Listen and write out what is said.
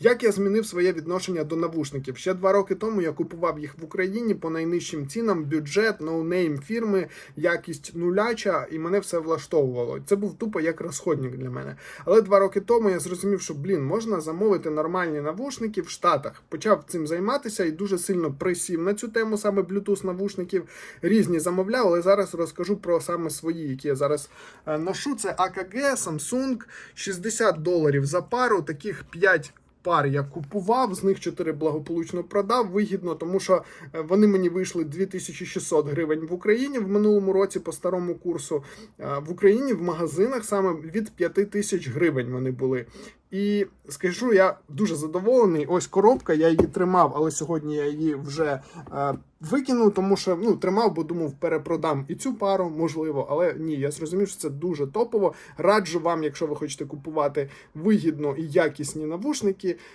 Як я змінив своє відношення до навушників? Ще два роки тому я купував їх в Україні по найнижчим цінам, бюджет, ноунейм фірми, якість нуляча, і мене все влаштовувало. Це був тупо як розходник для мене. Але два роки тому я зрозумів, що блін, можна замовити нормальні навушники в Штатах. Почав цим займатися і дуже сильно присів на цю тему саме Bluetooth навушників. Різні замовляв, але зараз розкажу про саме свої, які я зараз е, ношу. Це AKG, Samsung, 60 доларів за пару, таких 5 пар я купував, з них 4 благополучно продав. Вигідно, тому що е, вони мені вийшли 2600 гривень в Україні в минулому році по старому курсу. Е, В Україні в магазинах саме від 5000 гривень вони були. І скажу, я дуже задоволений. Ось коробка, я її тримав, але сьогодні я її вже е, викинув, тому що ну, тримав, бо думав, перепродам і цю пару, можливо, але ні, я зрозумів, що це дуже топово. Раджу вам, якщо ви хочете купувати вигідно і якісні навушники,